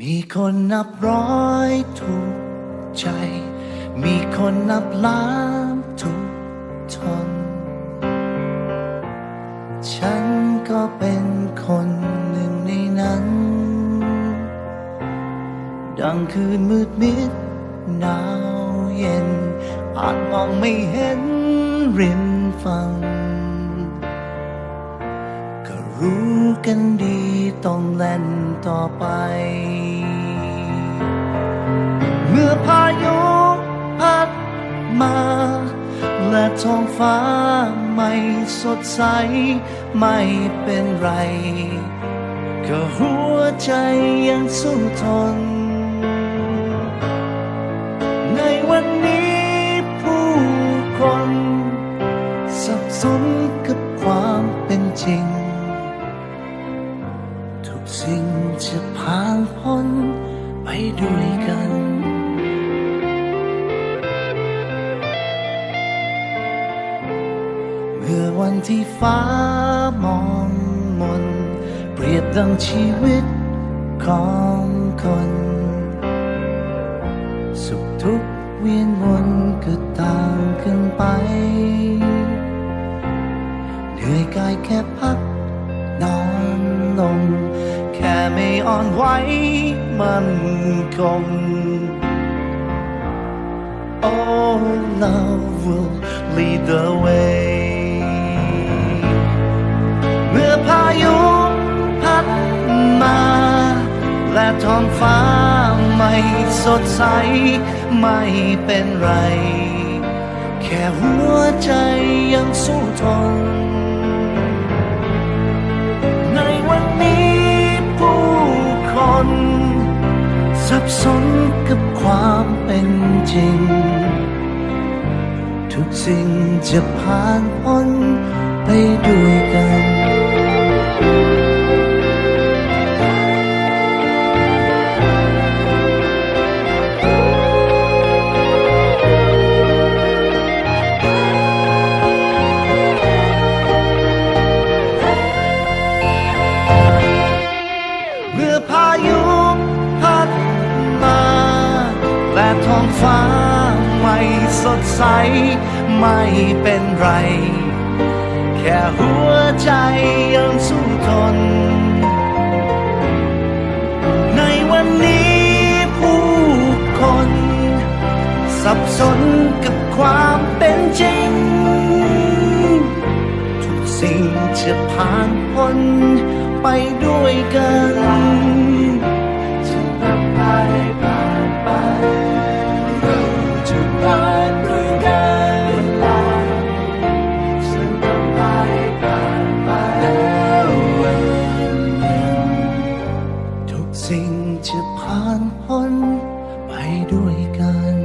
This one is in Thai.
มีคนนับร้อยถูกใจ มีคนนับล้านถูกทน ฉันก็เป็นคนหนึ่งในนั้น ดังคืนมืดมิดหนาวเย็น อาจมองไม่เห็นริมฝั่ง รู้กันดีต้องเล่นต่อไป เมื่อพายุพัดมา และท้องฟ้าไม่สดใส ไม่เป็นไร ก็หัวใจยังสู้ทน ในวันนี้ผู้คน สับสนกับความเป็นจริง สิ่งจะผ่านพ้นไปด้วยกันเมื่อวันที่ฟ้ามองมน เปรียบดังชีวิตของคน สุขทุกข์เวียนวนก็ต่างกันไปเหนื่อยกายแค่พักนอนลง ไม่อ่อนไหวมันคง Oh love will lead the way เมื่อพายุพัดมา และท้องฟ้าไม่สดใส ไม่เป็นไร แค่หัวใจยังสู้ทนใน สับสนกับความเป็นจริง ทุกสิ่งจะผ่านพ้นไปด้วยกัน องฟ้าไม่สดใส ไม่เป็นไร แค่หัวใจยังสู้ทน ในวันนี้ผู้คน สับสนกับความเป็นจริง ทุกสิ่งจะผ่านพ้นไปด้วยกัน สิ่งจะผ่านพ้นไปด้วยกัน